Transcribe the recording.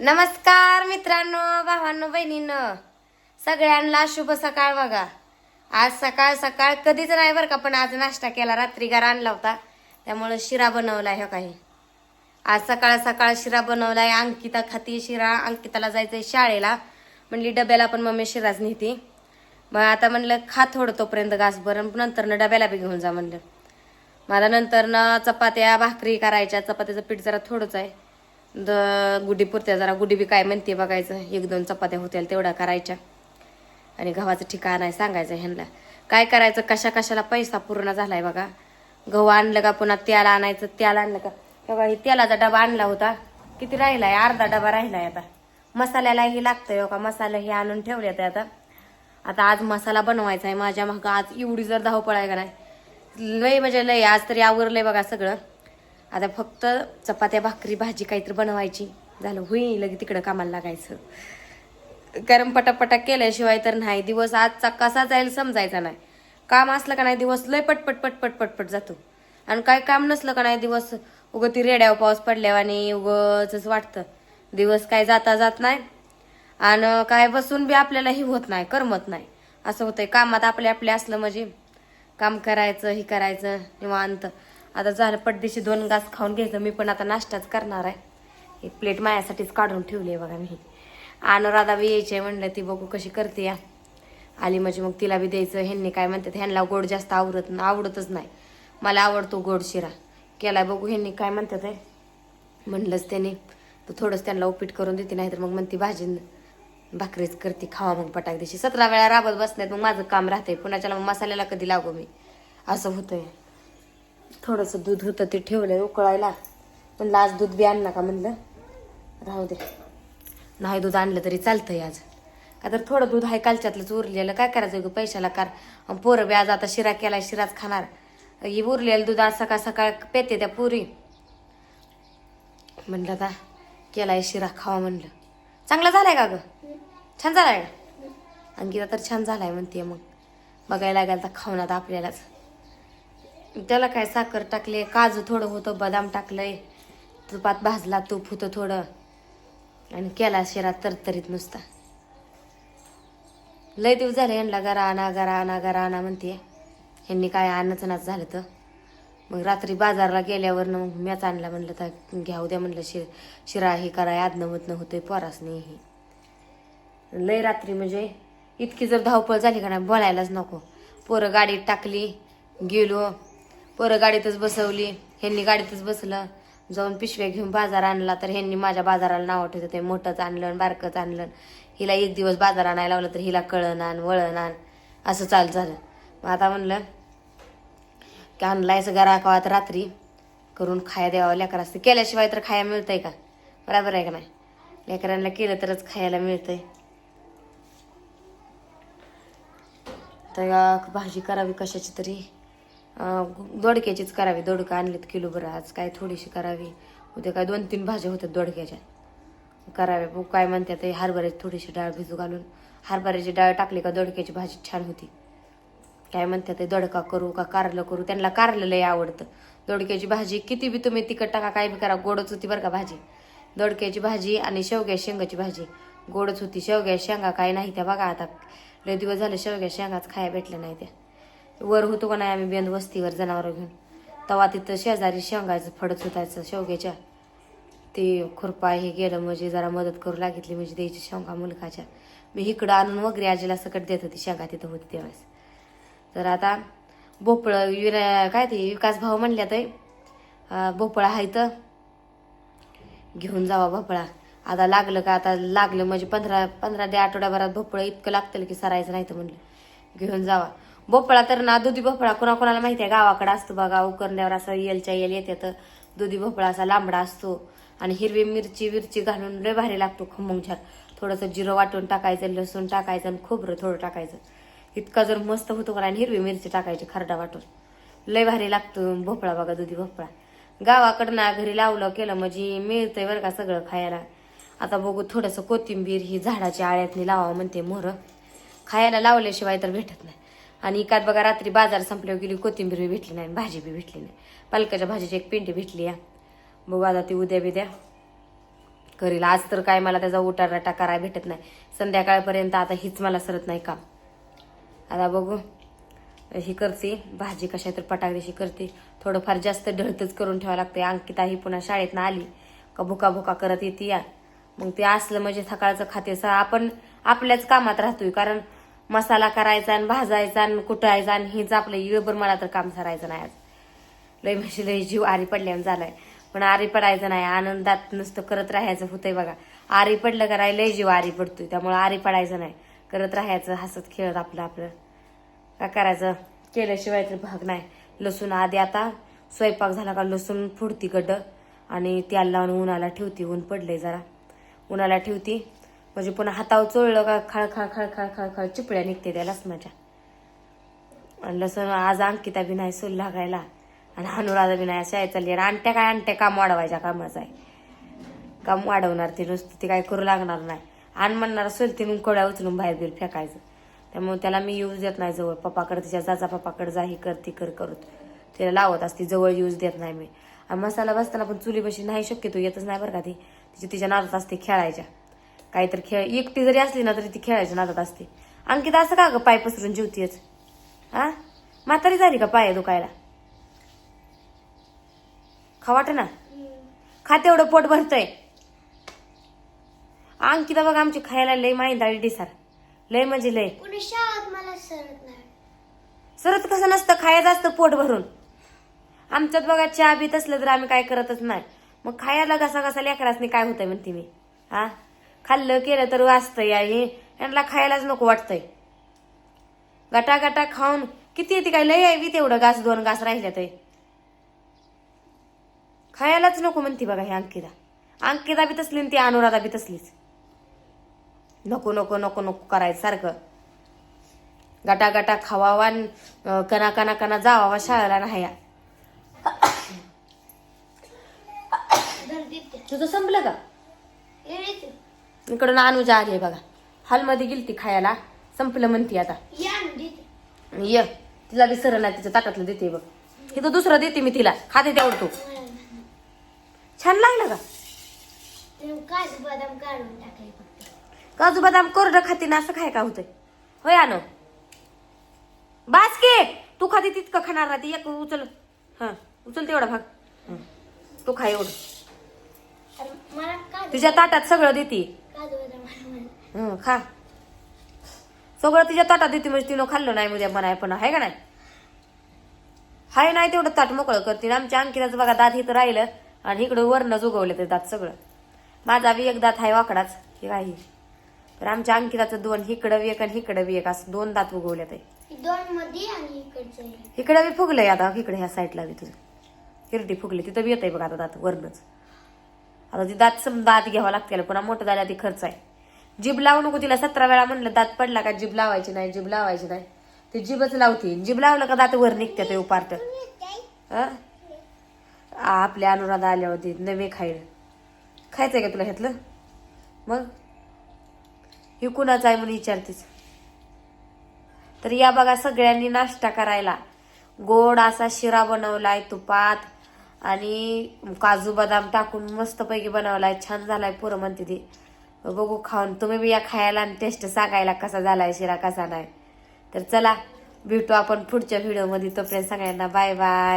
नमस्कार मित्रांनो भावांनो बहिणीनं. सगळ्यांना शुभ सकाळ बघा. आज सकाळ सकाळ कधीच नाही बरं का पण आज नाश्ता केला. रात्री गार आणला होता. त्यामुळे शिरा बनवलाय हो काही. आज सकाळ सकाळ शिरा बनवलाय. अंकिता खाती शिरा. अंकिताला जायचंय शाळेला. म्हणली डब्याला पण मम्मी शिराच नेते. मग आता म्हणलं खा थोडं तोपर्यंत घास नंतर न डब्याला बी घेऊन जा म्हणलं. मला नंतरनं चपात्या भाकरी करायच्या. चपात्याचं पीठ जरा थोडंच आहे. द गुडी पुरत्या जरा गुढी बी काय म्हणते बघायचं. एक दोन चपात्या होतील तेवढ्या करायच्या. आणि गव्हाचं ठिकाण आहे सांगायचं ह्यांना काय करायचं कशा कशाला पैसा पूर्ण झालाय बघा. गहू आणलं का पुन्हा तेल आणायचं तेल आणलं का. बघा हे तेलाचा डबा आणला होता. किती राहिलाय? अर्धा डबा राहिलाय आता. मसाल्यालाही लागतंय हो का? मसाला हे आणून ठेवले ते आता. आता आज मसाला बनवायचा आहे. माझ्या मग आज एवढी जर धावपळ आहे का नाही. लय म्हणजे लय आज तरी आवरलंय बघा सगळं. आता फक्त चपात्या भाकरी भाजी काहीतरी बनवायची. झालं होईल लगे तिकडं कामाला लागायचं. कारण पटापटा केल्याशिवाय तर नाही. दिवस आजचा कसा जाईल समजायचा नाही. काम असलं का नाही दिवस लय पटपट पटपट पटपट जातो. आणि काय काम नसलं का नाही दिवस उग ती रेड्यावर पाऊस पडल्यावर आणि उगच वाटतं. दिवस काय जाता जात नाही. आणि काय बसून बी आपल्यालाही होत नाही करमत नाही. असं होतंय. कामात आपले आपले असलं म्हणजे. काम करायचं हे करायचं निवांत. आता झालं पडदेशी दोन घास खाऊन घ्यायचं. मी पण आता नाश्ताच करणार आहे. एक प्लेट माझ्यासाठीच काढून ठेवली आहे बघा मी. अनुराधा बी यायची आहे म्हणलं ती बघू कशी करते या. आली म्हणजे मग तिला बी द्यायचं. ह्यांनी काय म्हणतात ह्यांना गोड जास्त आवडत आवडतच नाही. मला आवडतो गोड शिरा. केलाय बघू ह्यांनी काय म्हणतात आहे. म्हणलंच त्याने तर थोडंच त्यांना उपीट करून देते नाही तर मग म्हणते भाजी भाकरीच करते खावा मग पटाक दिवशी सतरा वेळा राबत बसण्यात मग माझं काम राहतंय. पुण्याच्याला मग मसाल्याला कधी लागू मी? असं होतंय. थोडंसं दूध होतं ते ठेवलंय उकळायला. म्हणलं आज दूध बी आण का म्हणलं. राहू दे. नाही दूध आणलं तरी चालतंय आज. का तर थोडं दूध आहे कालच्यातलंच उरलेलं. काय करायचं ग पैशाला कार? पोरं बी आज आता शिरा केलाय शिराच खाणार. ही उरलेलं दूध आज सकाळ सकाळ पेते त्या पुरी. म्हणलं आता केलाय शिरा खावा म्हणलं. चांगला झालाय का ग? छान झालाय? का अंकिता तर छान झालाय म्हणते मग. बघायला लागेल तर खाऊन आता आपल्यालाच. त्याला काय साखर टाकले काजू थोडं होतं बदाम टाकलंय. तुपात भाजला तूप होतं थोडं. आणि केला शिरा तरतरीत नुसता. लय दिवस झाले यांना गरा आणा गरा आणा गरा आणा म्हणते ह्यांनी काय आणच नाच झालं तर? मग रात्री बाजारला गेल्यावर मग मॅच आणला म्हणलं तर घ्या उद्या म्हणलं शि शिरा हे कराय आदनमतनं मधनं होतंय पोरास नाही हे. लय रात्री म्हणजे इतकी जर धावपळ झाली का नाही बोलायलाच नको. पोरं गाडीत टाकली गेलो पोरं गाडीतच बसवली ह्यांनी गाडीतच बसलं जाऊन पिशव्या घेऊन बाजार आणला. तर ह्यांनी माझ्या बाजाराला नाव ठेवत ते मोठंच आणलं बारकंच आणलं. हिला एक दिवस बाजार आणायला लावलं तर हिला कळण आण वळण आण असं चालू झालं. मग आता म्हणलं की सगळं गरा तर रात्री करून खाया द्यावं लेकरास असते. केल्याशिवाय तर खाया मिळतंय का? बरोबर आहे का नाही? लेकरांना केलं तरच खायला मिळतंय. तर भाजी करावी कशाची तरी. दोडक्याचीच करावी. दोडकं आणलीत किलो बरं आज काय थोडीशी करावी. उद्या काय दोन तीन भाज्या होत्या दोडक्याच्या. कराव्या काय म्हणतात ते हरभऱ्याची थोडीशी डाळ भिजू घालून. हरभऱ्याची डाळ टाकली का दोडक्याची भाजी छान होती. काय म्हणतात ते दोडका करू का कारलं करू? त्यांना कारलं लय आवडतं. दोडक्याची भाजी किती बी तुम्ही तिखट टाका काय बी करा गोडच होती बरं का भाजी. दोडक्याची भाजी आणि शेवग्या शेंगाची भाजी. गोडच होती शेवग्या शेंगा काय नाही त्या बघा आता. लय दिवस झाले शेवग्या शेंगाच खाया भेटल्या नाही त्या. वर होतो का नाही आम्ही बेंद वस्तीवर जनावर घेऊन. तेव्हा तिथं शेजारी शेंगायचं फडत होतायचं शेवग्याच्या. ते खुरपा हे गेलं म्हणजे जरा मदत करू लागितली म्हणजे द्यायची शेंगा मुलकाच्या. मी इकडं आणून वगैरे आजीला सकट देत होती शेंगा तिथं होती तेव्हाच तर आता भोपळं विरा काय ते विकास भाऊ म्हणल्या तर भोपळा आहे तर घेऊन जावा भोपळा. आता लागलं का आता लागलं म्हणजे पंधरा पंधरा ते आठवड्याभरात भोपळं इतकं लागतं की सरायचं नाही तर म्हणलं घेऊन जावा. भोपळा तर ना दुधी भोपळा कोणाकोणाला माहिती आहे? गावाकडे असतो बघा उकरण्यावर असं येलच्या येल येते तर दुधी भोपळा असा लांबडा असतो. आणि हिरवी मिरची विरची घालून लय भारी लागतो खमंग छान. थोडंसं जिरं वाटून टाकायचं लसूण टाकायचं आणि खोबरं थोडं टाकायचं. इतका जर मस्त होतो का आणि हिरवी मिरची टाकायची खरडा वाटून. लय भारी लागतो भोपळा बघा दुधी भोपळा. गावाकडं ना घरी लावलं केलं म्हणजे मिळतंय बरं का सगळं खायला. आता बघू थोडंसं कोथिंबीर ही झाडाच्या आळ्यातनी लावावं म्हणते मोहरं. खायला लावल्याशिवाय तर भेटत नाही. आणि एकात बघा रात्री बाजार संपल्यावर गेली कोथिंबीर बी भेटली नाही भाजी बी भेटली नाही. पालकाच्या भाजीची एक पेंटी भेटली या. बघू आता ती उद्या बिद्या. करील. आज तर काय मला त्याचा उटाराटा करायला भेटत नाही. संध्याकाळपर्यंत आता हीच मला सरत नाही काम. आता बघू. ही करते. भाजी कशा तर पटाकरीशी करते. थोडंफार जास्त ढळतच करून ठेवावं लागते अंकिता ही पुन्हा शाळेतनं आली. का भुका भुका करत येते या. मग ते असलं म्हणजे सकाळचं खाते. सर आपण आपल्याच कामात राहतोय. कारण मसाला करायचा आणि भाजायचा आणि कुटायचा आणि हेच आपलं इळभर मला तर काम सरायचं नाही आज. लय म्हणजे लय जीव आरी पडल्यानं झालाय. पण आरी पडायचं नाही. आनंदात नुसतं करत राहायचं होतंय बघा. आरी पडलं का नाही लय जीव आरी पडतोय. त्यामुळे आरी पडायचं नाही. करत राहायचं हसत खेळत आपलं आपलं. काय करायचं? केल्याशिवाय तर भाग नाही. लसूण आधी आता स्वयंपाक झाला का लसूण फुडती गड्ड. आणि त्याला लावून उन्हाला ठेवती. ऊन पडलंय जरा. उन्हाला ठेवती. म्हणजे पुन्हा हातावर चोळलं का खळ खळ खळ खळ खळ खळ चिपळ्या निघते त्या लसणाच्या आणि लसूण आज अंकिता बी नाही सोल लागायला. आणि अनुराधा बी नाही शाळेत चालली आणि आणत्या काय आणत्या काम वाढवायच्या कामाचं आहे. काम वाढवणार ती नुसतं ती काय करू लागणार नाही. आण म्हणणार सोल ती कड्या उचलून बाहेर बिर फेकायचं. त्यामुळे त्याला मी यूज देत नाही जवळ. पप्पाकडे तिच्या जाजा पप्पाकडे जा हे कर ती कर करत तिला लावत असते जवळ यूज देत नाही मी. आणि मसाला बसताना पण चुलीपाशी नाही शक्यतो येतच नाही बरं का ती. तिच्या तिच्या नादात असते खेळायच्या. काहीतरी खेळ. एकटी जरी असली ना तरी ती खेळायच्या नादात असते. आणखी असं का ग पाय पसरून जेवतीयच? हा? म्हातारी झाली का पाय दुखायला? खा वाट ना? खा तेवढं पोट भरतय. अंकिता बघा आमची खायला लय माहिती डाळी डिसार लय म्हणजे लय. सरत कसं नसतं खायचं असतं पोट भरून. आमच्यात बघा चहा बीत असलं तर आम्ही काय करतच नाही. मग खायला कसा कसा लेकरासनी काय होतंय म्हणते मी? हा? खाल्लं केलं तर वाचतंय हे यांना खायलाच नको वाटतंय. गटा गटा खाऊन किती येते काय? लय आहे तेवढं घास दोन घास राहिल्या ते खायलाच नको म्हणते बघा हे अंकिता. अंकिता बी तसली ती अनुराधा बी तसलीच. नको नको नको नको करायचं सारखं. गटा गटा खावावा कना कना कना जावावा शाळेला नाही धर देते तुझं संपलं का? येते इकडून अनुजा आली आहे बघा. हॉलमध्ये गेलती खायला. संपलं म्हणती आता. या तिला बी सरळ नाही तिच्या ताटातलं देते बघ. इथं दुसरं देते मी तिला. खाते तू. नाही. छान लागलं का? ते काजू बदाम काढून टाकले फक्त. काजू बदाम कोरडं खाते ना असं काय का होतंय? होय आनो? बास के तू खाते तितकं खाणार नाही ती एक उचल. हा उचल तेवढा भाग. तू खा एवढं. तुझ्या ताटात सगळं देते. हं, खा. सगळं तिच्या ताटात देते म्हणजे तिनं खाल्लं नाही उद्या म्हणाय पण आहे का नाही? हाय नाही तेवढं ताट मोकळं करते आमच्या अंकिताचं बघा दात इथं राहिलं आणि इकडं वरनं जुगवलं ते दात सगळं. माझा बी एक दात आहे वाकडाच हे काही. तर आमच्या अंकिताचं दोन हिकडं बी एक आणि हिकडं बी एक असं दोन दात उगवले ते. दोन मध्ये आणि इकडचं. एक. इकडं बी फुगलंय आता इकडे ह्या साईडला बी तुझं. हिरडी फुगली तिथं बी येतंय बघा आता दात वरनच. आता ती दात सम दात घ्यावा लागते पुन्हा मोठं झाल्या ती खर्च आहे. जीभ लावू नको तिला. सतरा वेळा म्हणलं दात पडला का? जीभ लावायची नाही जीभ लावायची नाही. ती जीभच लावते. जीभ लावलं का दात वर निघते ते उपारत. आपल्या अनुराधा आल्या होती नवे खायला खायचंय का तुला घेतलं मग? हे कुणाचं आहे म्हणून विचारतेच तर या बघा सगळ्यांनी नाश्ता करायला. गोड असा शिरा बनवलाय तुपात. आणि काजू बदाम टाकून मस्तपैकी बनवलाय. छान झालाय पोरं म्हणते ती. बघू खाऊन. तुम्ही बी या खायला आणि टेस्ट सांगायला कसा झालाय शिरा कसा नाही. तर चला भेटू आपण पुढच्या व्हिडिओमध्ये तोपर्यंत सगळ्यांना बाय बाय